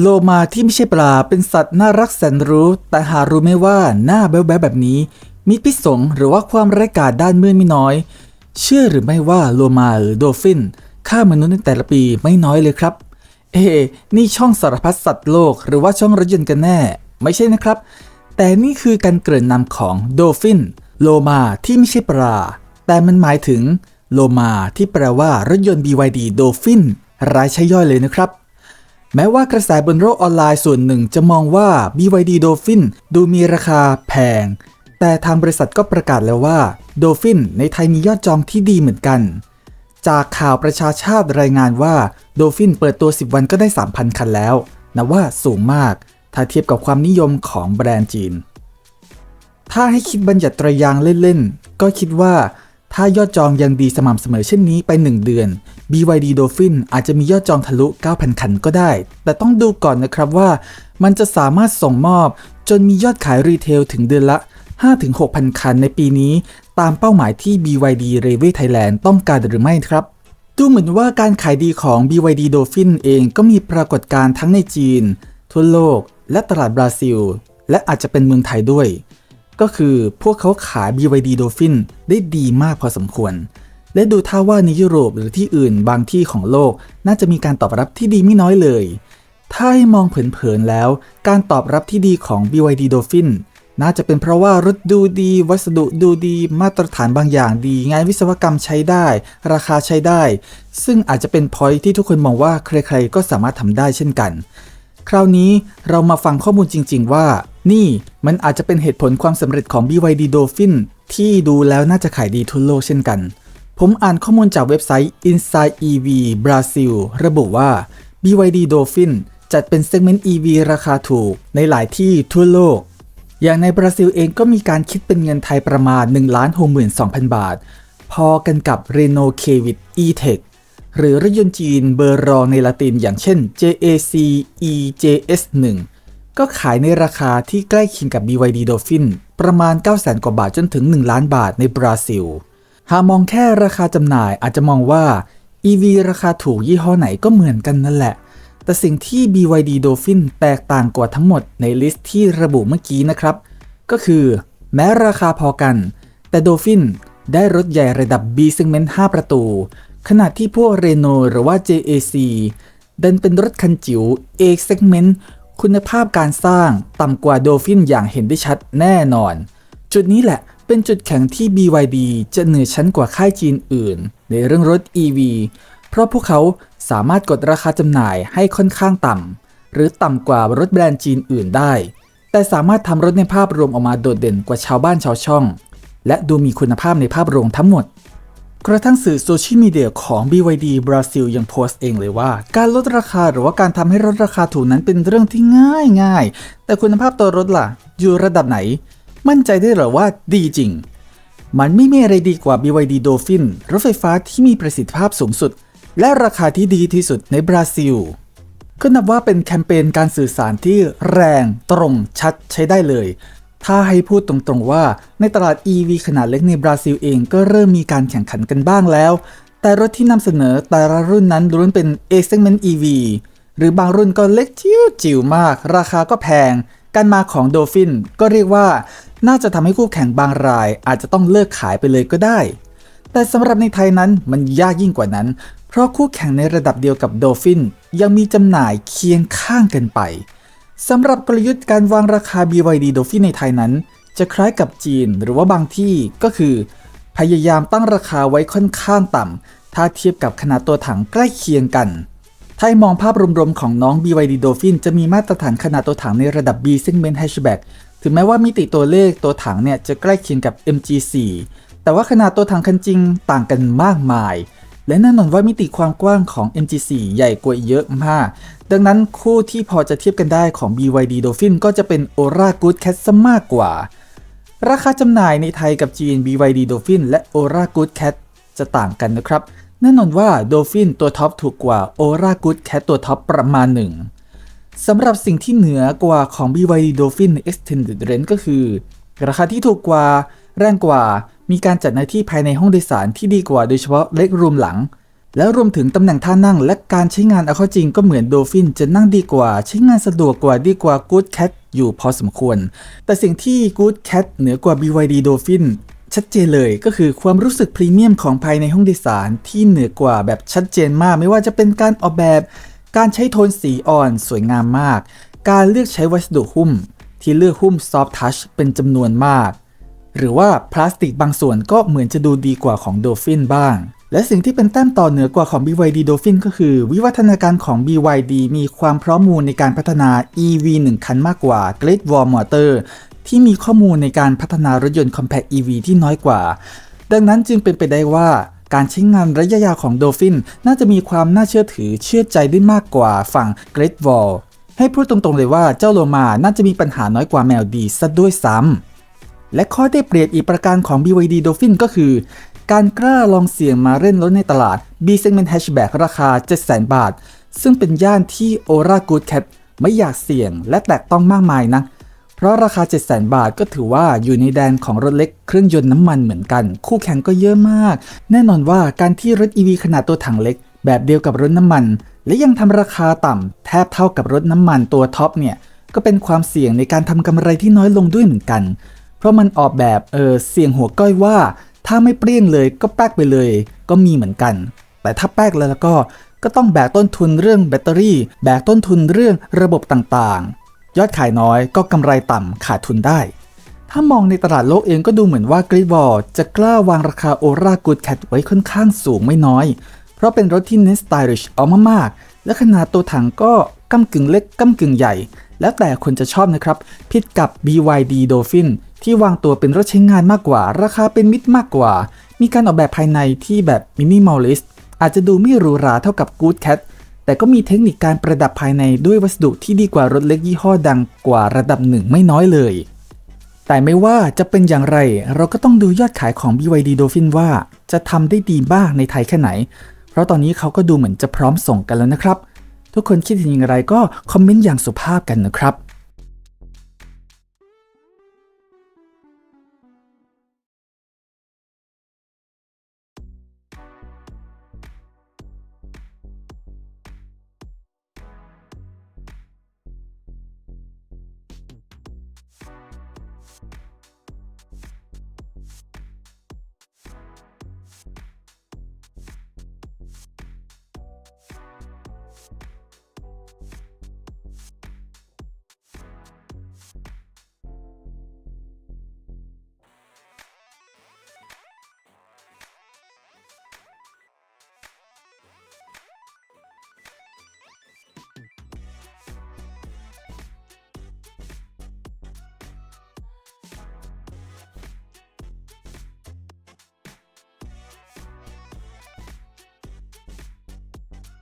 โลมาที่ไม่ใช่ปลาเป็นสัตว์น่ารักแสนรู้ แต่หารู้ไหมว่าหน้าแบ๊วๆแบบนี้ มีพิษสงหรือว่าความไร้กาจด้านมืดไม่น้อย เชื่อหรือไม่ว่าโลมาหรือโดฟินฆ่ามนุษย์ในแต่ละปีไม่น้อยเลยครับ เอ๊ะนี่ช่องสารพัดสัตว์โลกหรือว่าช่องรถยนต์กันแน่ ไม่ใช่นะครับ แต่นี่คือการเกริ่นนำของโดฟินโลมาที่ไม่ใช่ปลาแต่มันหมายถึงโลมาที่แปลว่ารถยนต์ BYD โดฟินรายใช้ย่อยเลยนะครับ แม้ว่ากระแสบนโลกออนไลน์ส่วนหนึ่งจะมองว่า BYD Dolphin ดูมีราคาแพง แต่ทางบริษัทก็ประกาศแล้วว่า Dolphin ในไทยมียอดจองที่ดีเหมือนกัน จากข่าวประชาชาติรายงานว่า Dolphin เปิดตัว 10 วันก็ได้ 3,000 คันแล้ว นับว่าสูงมาก ถ้าเทียบกับความนิยมของแบรนด์จีน ถ้าให้คิดบัญญัติตรยางเล่นๆ ก็คิดว่าถ้ายอดจองยังดีสม่ำเสมอเช่นนี้ไป 1 เดือน BYD Dolphin อาจจะมียอดจองทะลุ 9,000 คันก็ได้ แต่ต้องดูก่อนนะครับว่า มันจะสามารถส่งมอบ จนมียอดขายรีเทลถึงเดือนละ 5-6,000 คันในปีนี้ ตามเป้าหมายที่ BYD r a v y Thailand ต้องการหรือไม่ครับดูเหมือนว่าการขายดีของ BYD Dolphin เองก็มีปรากฏการณ์ทั้งในจีน ทั่วโลก และตลาดบราซิล และอาจจะเป็นเมืองไทยด้วย ก็คือพวกเขาขาย BYD Dolphin ได้ดีมากพอสมควร และดูท่าว่าในยุโรปหรือที่อื่นบางที่ของโลก น่าจะมีการตอบรับที่ดีไม่น้อยเลย ถ้าให้มองเผินๆแล้ว การตอบรับที่ดีของ BYD Dolphin น่าจะเป็นเพราะว่ารถดูดี วัสดุดูดี มาตรฐานบางอย่างดี งานวิศวกรรมใช้ได้ ราคาใช้ได้ ซึ่งอาจจะเป็นพอยที่ทุกคนมองว่าใครๆก็สามารถทำได้เช่นกัน คราวนี้เรามาฟังข้อมูลจริง ๆ ว่า นี่มันอาจจะเป็นเหตุผลความสำเร็จของ BYD Dolphin ที่ดูแล้วน่าจะขายดีทั่วโลกเช่นกัน ผมอ่านข้อมูลจากเว็บไซต์ Inside EV Brazil ระบุว่า BYD Dolphin จัดเป็นเซกเมนต์ EV ราคาถูกในหลายที่ทั่วโลก อย่างในบราซิลเองก็มีการคิดเป็นเงินไทยประมาณ 1 62,000 บาท พอกันกับ Renault Kwid E-Tech หรือรถยนต์จีนเบอร์รองในละตินอย่างเช่น JAC EJS1 ก็ขายในราคาที่ใกล้เคียงกับ BYD Dolphin ประมาณ 900,000กว่าบาทจนถึง 1 ล้านบาทในบราซิล หากมองแค่ราคาจำหน่ายอาจจะมองว่า EV ราคาถูกยี่ห้อไหนก็เหมือนกันนั่นแหละ แต่สิ่งที่ BYD Dolphin แตกต่างกว่าทั้งหมดในลิสต์ที่ระบุเมื่อกี้นะครับ ก็คือ แม้ราคาพอกัน แต่ Dolphin ได้รถใหญ่ระดับ B segment 5 ประตู ขณะที่พวก Renault หรือว่า JAC ดันเป็นรถคันจิ๋ว A segment คุณภาพการสร้างต่ำกว่า Dolphin อย่างเห็นได้ชัดแน่นอน จุดนี้แหละ เป็นจุดแข็งที่ BYD จะเหนือชั้นกว่าค่ายจีนอื่น ในเรื่องรถ EV เพราะพวกเขาสามารถกดราคาจำหน่ายให้ค่อนข้างต่ำ หรือต่ำกว่ารถแบรนด์จีนอื่นได้ แต่สามารถทำรถในภาพรวมออกมาโดดเด่นกว่าชาวบ้านชาวช่อง และดูมีคุณภาพในภาพรวมทั้งหมด กระทั่งสื่อโซเชียลมีเดียของ BYD บราซิลยังโพสต์เองเลยว่า การลดราคาหรือว่าการทำให้ลดราคาถูกนั้นเป็นเรื่องที่ง่ายง่ายแต่คุณภาพตัวรถล่ะ อยู่ระดับไหน มั่นใจได้หรอว่าดีจริง มันไม่มีอะไรดีกว่า BYD Dolphin รถไฟฟ้าที่มีประสิทธิภาพสูงสุด และราคาที่ดีที่สุดในบราซิล ก็นับว่าเป็นแคมเปญการสื่อสารที่แรงตรงชัดใช้ได้เลย ถ้าให้พูดตรงๆว่าในตลาด EV ขนาดเล็กในบราซิลเองก็เริ่มมีการแข่งขันกันบ้างแล้ว แต่รถที่นำเสนอแต่ละรุ่นนั้นล้วนเป็น A segment EV หรือบางรุ่นก็เล็กจิ๋วจิ๋วมาก ราคาก็แพง การมาของ Dolphin ก็เรียกว่า น่าจะทำให้คู่แข่งบางรายอาจจะต้องเลิกขายไปเลยก็ได้ แต่สำหรับในไทยนั้นมันยากยิ่งกว่านั้น เพราะคู่แข่งในระดับเดียวกับ Dolphin ยังมีจำหน่ายเคียงข้างกันไปสำหรับกลยุทธ์การวางราคา BYD Dolphin ในไทยนั้น จะคล้ายกับจีนหรือว่าบางที่ก็คือ พยายามตั้งราคาไว้ค่อนข้างต่ำ ถ้าเทียบกับขนาดตัวถังใกล้เคียงกันถ้าให้มองภาพรวมๆของน้อง BYD Dolphin จะมีมาตรฐานขนาดตัวถังในระดับ B segment hatchback ถึงแม้ว่ามิติตัวเลขตัวถังเนี่ยจะใกล้เคียงกับ MG4 แต่ว่าขนาดตัวถังคันจริงต่างกันมากมาย และแน่นอนว่ามิติความกว้างของ MG4 ใหญ่กว่าเยอะมาก ดังนั้นคู่ที่พอจะเทียบกันได้ของ BYD Dolphin ก็จะเป็น Aura Good Cat ซะมากกว่า ราคาจำหน่ายในไทยกับจีน BYD Dolphin และ Aura Good Cat จะต่างกันนะครับ แน่นอนว่า Dolphin ตัวท็อปถูกกว่า Aura Good Cat ตัวท็อปประมาณหนึ่ง สำหรับสิ่งที่เหนือกว่าของ BYD Dolphin Extended Range ก็คือ ราคาที่ถูกกว่าแรงกว่า มีการจัดหน้าที่ภายในห้องโดยสารที่ดีกว่าโดยเฉพาะเล็กรูมหลัง แล้วรวมถึงตำแหน่งท่านั่งและการใช้งานเอาเข้าจริงก็เหมือนโดฟินจะนั่งดีกว่า ใช้งานสะดวกกว่าดีกว่า Good Cat อยู่พอสมควร แต่สิ่งที่ Good Cat เหนือกว่า BYD Dolphin ชัดเจนเลยก็คือความรู้สึกพรีเมียมของภายในห้องโดยสารที่เหนือกว่าแบบชัดเจนมากไม่ว่าจะเป็นการออกแบบ การใช้โทนสีอ่อนสวยงามมาก การเลือกใช้วัสดุหุ้ม ที่เลือกหุ้ม Soft Touch เป็นจำนวนมาก หรือว่าพลาสติกบางส่วนก็เหมือนจะดูดีกว่าของ Dolphin บ้าง และสิ่งที่เป็นแต้มต่อเหนือกว่าของ BYD Dolphin ก็คือ วิวัฒนาการของ BYD มีความพร้อมมูลในการพัฒนา EV 1 คันมากกว่า Great Wall Motor ที่มีข้อมูลในการพัฒนารถยนต์ Compact EV ที่น้อยกว่า ดังนั้นจึงเป็นไปได้ว่า การใช้งานระยะยาวของ Dolphin น่าจะมีความน่าเชื่อถือเชื่อใจได้มากกว่าฝั่ง Great Wall ให้พูดตรงๆเลยว่าเจ้าโลมาน่าจะมีปัญหาน้อยกว่าแมวดีซะด้วยซ้ำและข้อได้เปรียบอีกประการของ BYD Dolphin ก็คือ การกล้าลองเสี่ยงมาเล่นรถในตลาด B Segment Hatchback ราคา 700,000 บาท ซึ่งเป็นย่านที่ Aura Good Cat ไม่อยากเสี่ยงและแตะต้องมากมายนะ เพราะราคา700,000 บาทก็ถือว่าอยู่ในแดนของรถเล็กเครื่องยนต์น้ำมันเหมือนกัน คู่แข่งก็เยอะมาก แน่นอนว่าการที่รถ EV ขนาดตัวถังเล็ก แบบเดียวกับรถน้ำมัน และยังทำราคาต่ำแทบเท่ากับรถน้ำมันตัวท็อปเนี่ยก็เป็นความเสี่ยงในการทำกำไรที่น้อยลงด้วยเหมือนกัน เพราะมันออกแบบเออเสี่ยงหัวก้อยว่า ถ้าไม่เปรี้ยงเลยก็แป๊กไปเลย ก็มีเหมือนกัน แต่ถ้าแป๊กแล้วก็ก็ต้องแบกต้นทุนเรื่องแบตเตอรี่ แบกต้นทุนเรื่องระบบต่างๆ ยอดขายน้อยก็กำไรต่ำขาดทุนได้ ถ้ามองในตลาดโลกเองก็ดูเหมือนว่ากรีดวอลจะกล้าวางราคาโอรากูดแคทไว้ค่อนข้างสูงไม่น้อย เพราะเป็นรถที่เน้นสไตลิชเอามากๆ และขนาดตัวถังก็ก้ากึ่งเล็กก้ากึ่งใหญ่ แล้วแต่คนจะชอบนะครับ ผิดกับ BYD Dolphin ที่วางตัวเป็นรถใช้งานมากกว่า ราคาเป็นมิตรมากกว่า มีการออกแบบภายในที่แบบมินิมอลลิสต์อาจจะดูไม่หรูหราเท่ากับ Good Cat แต่ก็มีเทคนิคการประดับภายในด้วยวัสดุที่ดีกว่ารถเล็กยี่ห้อดังกว่าระดับหนึ่งไม่น้อยเลย แต่ไม่ว่าจะเป็นอย่างไร เราก็ต้องดูยอดขายของ BYD Dolphin ว่าจะทำได้ดีบ้างในไทยแค่ไหน เพราะตอนนี้เขาก็ดูเหมือนจะพร้อมส่งกันแล้วนะครับ ทุกคนคิดเห็นอย่างไรก็คอมเมนต์อย่างสุภาพกันนะครับ